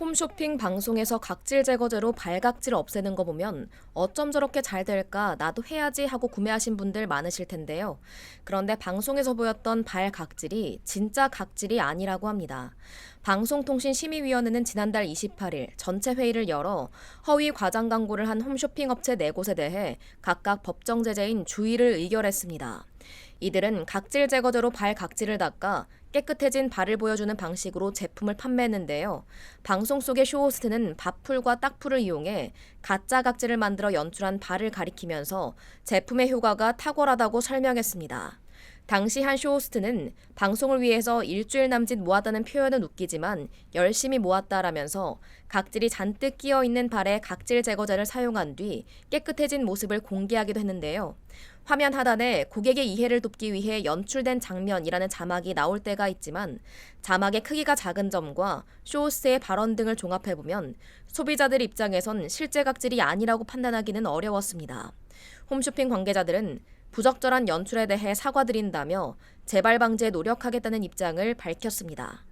홈쇼핑 방송에서 각질 제거제로 발각질 없애는 거 보면 어쩜 저렇게 잘 될까 나도 해야지 하고 구매하신 분들 많으실 텐데요. 그런데 방송에서 보였던 발각질이 진짜 각질이 아니라고 합니다. 방송통신심의위원회는 지난달 28일 전체 회의를 열어 허위 과장 광고를 한 홈쇼핑 업체 4곳에 대해 각각 법정 제재인 주의를 의결했습니다. 이들은 각질 제거제로 발 각질을 닦아 깨끗해진 발을 보여주는 방식으로 제품을 판매했는데요. 방송 속의 쇼호스트는 밥풀과 딱풀을 이용해 가짜 각질을 만들어 연출한 발을 가리키면서 제품의 효과가 탁월하다고 설명했습니다. 당시 한 쇼호스트는 방송을 위해서 일주일 남짓 모았다는 표현은 웃기지만 열심히 모았다라면서 각질이 잔뜩 끼어 있는 발에 각질 제거제를 사용한 뒤 깨끗해진 모습을 공개하기도 했는데요. 화면 하단에 고객의 이해를 돕기 위해 연출된 장면이라는 자막이 나올 때가 있지만 자막의 크기가 작은 점과 쇼호스트의 발언 등을 종합해보면 소비자들 입장에선 실제 각질이 아니라고 판단하기는 어려웠습니다. 홈쇼핑 관계자들은 부적절한 연출에 대해 사과드린다며 재발 방지에 노력하겠다는 입장을 밝혔습니다.